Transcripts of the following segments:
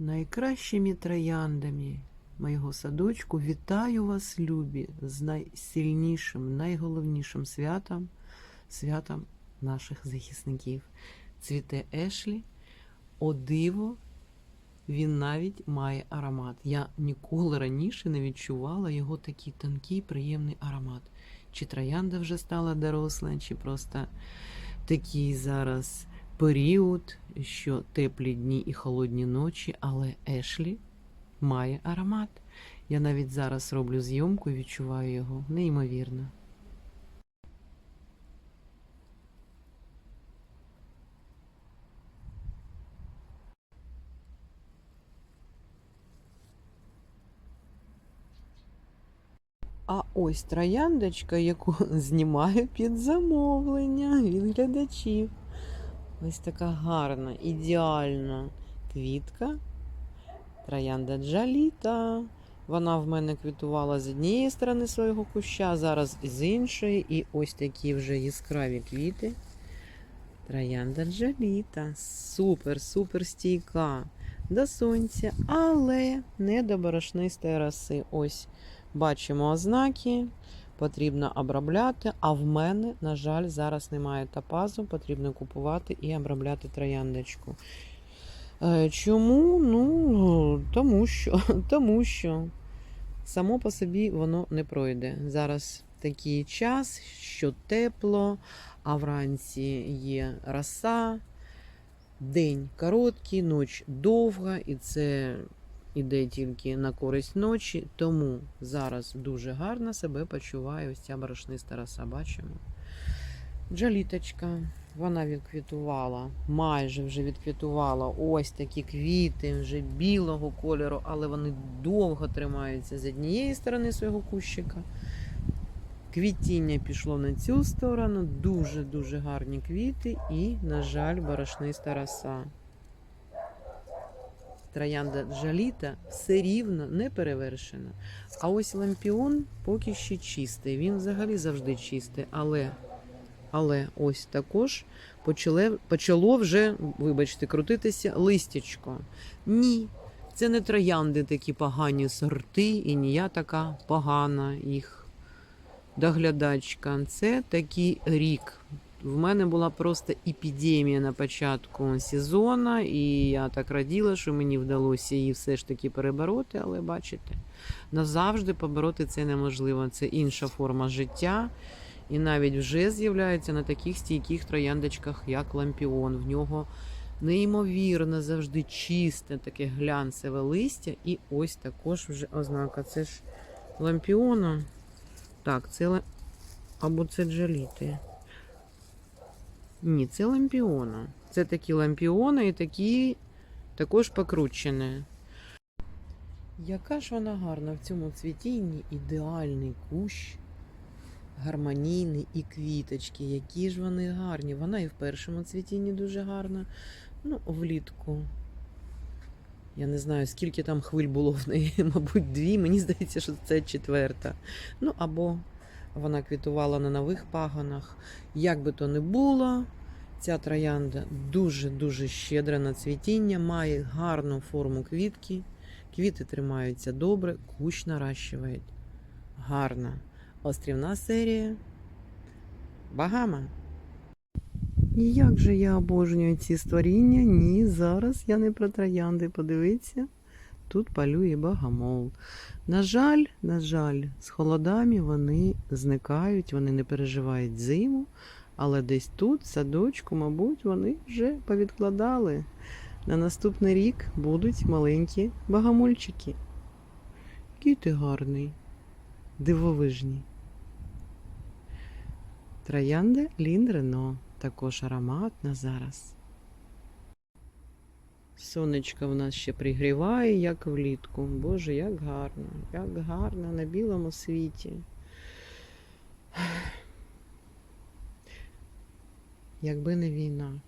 найкращими трояндами моєго садочку вітаю вас, любі, з найсильнішим, найголовнішим святом, святом наших захисників. Цвіте Ешлі, о диво, він навіть має аромат. Я ніколи раніше не відчувала його такий тонкий, приємний аромат. Чи троянда вже стала доросла, чи просто такий зараз період, що теплі дні і холодні ночі, але Ешлі має аромат. Я навіть зараз роблю зйомку і відчуваю його неймовірно. А ось трояндочка, яку знімаю під замовлення від глядачів. Ось така гарна, ідеальна квітка. Троянда Джаліта. Вона в мене квітувала з однієї сторони свого куща, зараз з іншої. І ось такі вже яскраві квіти. Троянда Джаліта. Супер, супер стійка до сонця, але не до борошнистої роси. Ось бачимо ознаки. Потрібно обробляти, а в мене, на жаль, зараз немає топазу, потрібно купувати і обробляти трояндочку. Е, Чому? Ну, тому що, тому що само по собі воно не пройде. Зараз такий час, що тепло, а вранці є роса, день короткий, ніч довга, і це іде тільки на користь ночі. Тому зараз дуже гарно себе почуває ось ця борошниста роса. Бачимо. Джаліточка, вона відквітувала, майже вже відквітувала ось такі квіти вже білого кольору, але вони довго тримаються з однієї сторони свого кущика. Квітіння пішло на цю сторону, дуже-дуже гарні квіти і, на жаль, борошниста роса. Троянда Джаліта все рівно не перевершена. А ось лампіон поки що чистий. Він взагалі завжди чистий, але але ось також почало, почало вже, вибачте, крутитися листячко. Ні, це не троянди такі погані сорти, і не я така погана їх доглядачка. Це такий рік. В мене була просто епідемія на початку сезону, і я так раділа, що мені вдалося її все ж таки перебороти, але бачите, назавжди побороти це неможливо. Це інша форма життя. І навіть вже з'являється на таких стійких трояндочках, як лампіон. В нього неймовірно завжди чисте, таке глянцеве листя. І ось також вже ознака. Це ж лампіона. Так, це або це джаліти. Ні, це лампіона. Це такі лампіони і такі також покручені. Яка ж вона гарна в цьому цвітінні ідеальний кущ гармонійний і квіточки, які ж вони гарні. Вона і в першому цвітінні дуже гарна. Ну, влітку. Я не знаю, скільки там хвиль було в неї, мабуть, дві. Мені здається, що це четверта. Ну, або вона квітувала на нових пагонах. Як би то не було, ця троянда дуже-дуже щедра на цвітіння, має гарну форму квітки. Квіти тримаються добре, кущ наращує. Гарна. Острівна серія. Багама. І як же я обожнюю ці створіння? Ні, зараз я не про троянди. Подивіться, тут палює багамол. На жаль, на жаль, з холодами вони зникають, вони не переживають зиму, але десь тут, садочку, мабуть, вони вже повідкладали. На наступний рік будуть маленькі багамольчики. Який ти гарний, дивовижний. Троянда Лін Рено. Також ароматна зараз. Сонечко в нас ще пригріває, як влітку. Боже, як гарно, як гарно на білому світі. Якби не війна.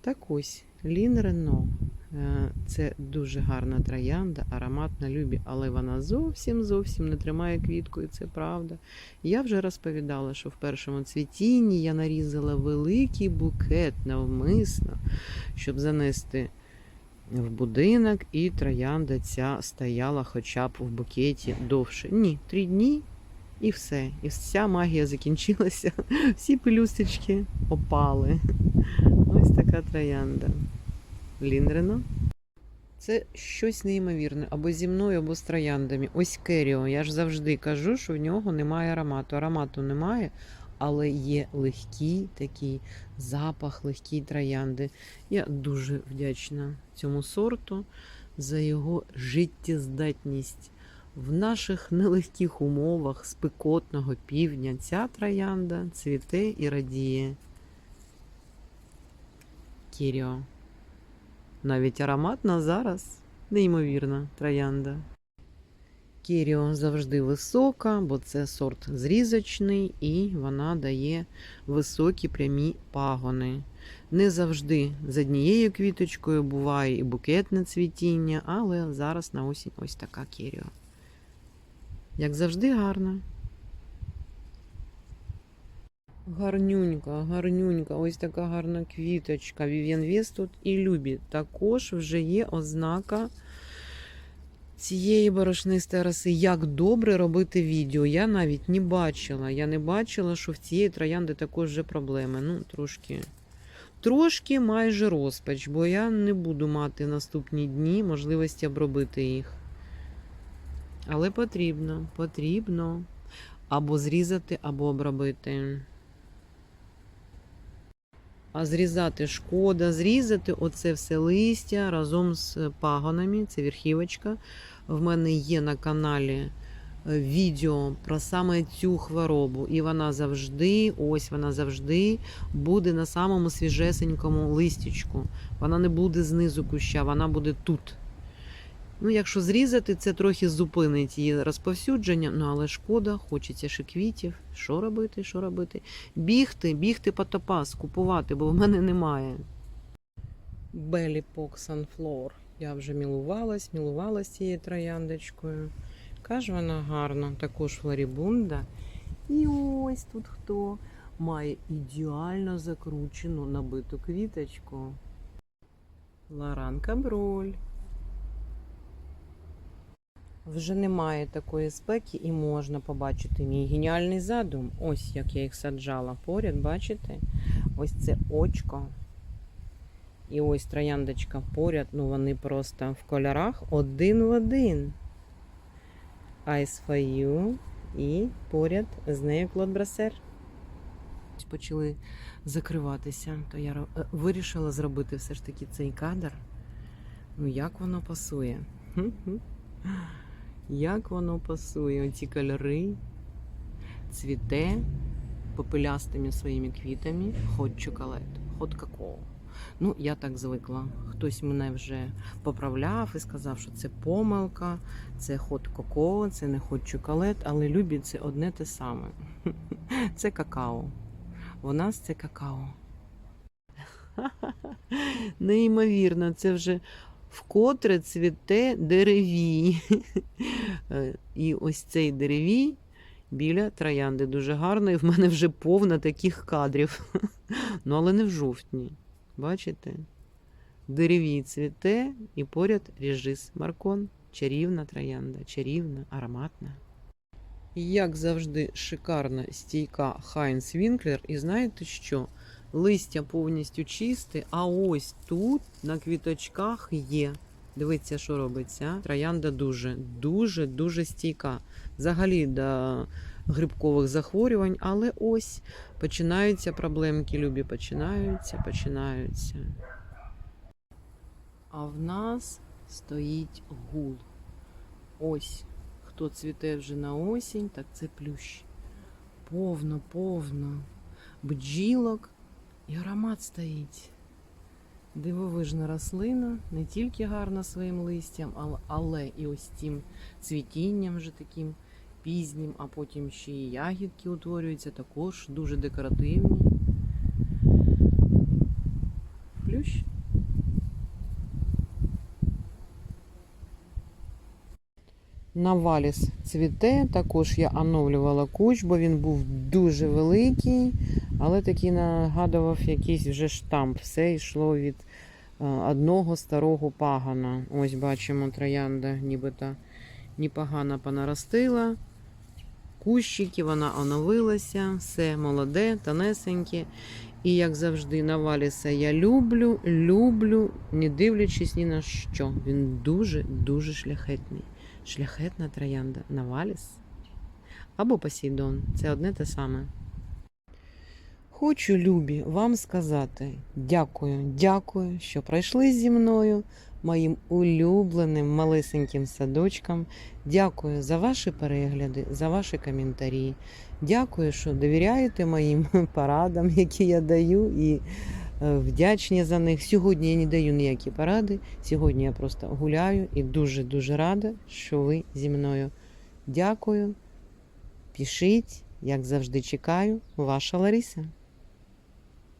Так ось, Лін Рено. Е, Це дуже гарна троянда, ароматна любі, але вона зовсім зовсім не тримає квітку, і це правда. Я вже розповідала, що в першому цвітінні я нарізала великий букет навмисно, щоб занести в будинок, і троянда ця стояла хоча б в букеті довше. Ні, три дні і все. І вся магія закінчилася. Всі пелюсточки опали. Ось така троянда. Ліндрено. Це щось неймовірне, або зі мною, або з трояндами. Ось Керіо. Я ж завжди кажу, що в нього немає аромату. Аромату немає, але є легкий такий запах, легкий троянди. Я дуже вдячна цьому сорту за його життєздатність. В наших нелегких умовах спекотного півдня ця троянда цвіте і радіє. Кіріо. Навіть ароматна зараз неймовірна троянда. Кіріо завжди висока, бо це сорт зрізочний і вона дає високі прямі пагони. Не завжди з однією квіточкою буває і букетне цвітіння, але зараз на осінь ось така Кіріо. Як завжди, гарна. Гарнюнька, гарнюнька, ось така гарна квіточка. Вів'ян Вес тут і Любі. Також вже є ознака цієї борошнистої роси. Як добре робити відео. Я навіть не бачила. Я не бачила, що в цієї троянди також вже проблеми. Ну, трошки. Трошки майже розпач, бо я не буду мати наступні дні можливості обробити їх. Але потрібно, потрібно або зрізати, або обробити. А зрізати шкода, зрізати оце все листя разом з пагонами, це верхівочка. В мене є на каналі е, відео про саме цю хворобу. І вона завжди, ось вона завжди буде на самому свіжесенькому листячку. Вона не буде знизу куща, вона буде тут. Ну, якщо зрізати, це трохи зупинить її розповсюдження, ну але шкода, хочеться ще квітів. Що робити, що робити? Бігти, бігти по топаз, купувати, бо в мене немає. Белі Пок Sunflower. Я вже мілувалась, мілувалась цією трояндочкою. Каже, вона гарна, також флорібунда. І ось тут хто має ідеально закручену набиту квіточку. Ларанка Броль. Вже немає такої спеки і можна побачити мій геніальний задум. Ось як я їх саджала поряд, бачите? Ось це очко. І ось трояндочка поряд, ну вони просто в кольорах один в один. Ice for you. І поряд з нею Клод Брасер. Почали закриватися, то я е, вирішила зробити все ж таки цей кадр. Ну, як воно пасує? Як воно пасує, оці кольори, цвіте попелястими своїми квітами, хот чоколад, хот какао. Ну, я так звикла. Хтось мене вже поправляв і сказав, що це помилка, це хот какао, це не хот чоколад, але любі це одне те саме. Це какао. У нас це какао. Неймовірно, це вже вкотре цвіте деревій. Е, І ось цей деревій біля троянди дуже гарно, і в мене вже повно таких кадрів. Ну, але не в жовтні. Бачите? Деревій цвіте і поряд ріжис Маркон. Чарівна троянда, чарівна, ароматна. Як завжди, шикарна стійка Хайнс Вінклер. І знаєте що? Листя повністю чисте, а ось тут на квіточках є. Дивіться, що робиться. Троянда дуже, дуже, дуже стійка. Взагалі до грибкових захворювань, але ось починаються проблемки, любі, починаються, починаються. А в нас стоїть гул. Ось, хто цвіте вже на осінь, так це плющ. Повно, повно бджілок і аромат стоїть. Дивовижна рослина, не тільки гарна своїм листям, але, і ось цим цвітінням вже таким пізнім, а потім ще і ягідки утворюються, також дуже декоративні. Плющ. Наваліс цвіте, також я оновлювала кущ, бо він був дуже великий, але такий нагадував якийсь вже штамп. Все йшло від е, одного старого пагана. Ось бачимо, троянда нібито непогано понаростила. Кущики, вона оновилася, все молоде, тонесеньке. І, як завжди, Наваліса я люблю, люблю, не дивлячись ні на що. Він дуже-дуже шляхетний. Шляхетна троянда. Наваліс або Посейдон. Це одне те саме. Хочу, любі, вам сказати дякую, дякую, що пройшли зі мною моїм улюбленим малесеньким садочком. Дякую за ваші перегляди, за ваші коментарі. Дякую, що довіряєте моїм порадам, які я даю, і е, вдячні за них. Сьогодні я не даю ніякі поради. Сьогодні я просто гуляю і дуже-дуже рада, що ви зі мною. Дякую. Пишіть, як завжди, чекаю. Ваша Лариса.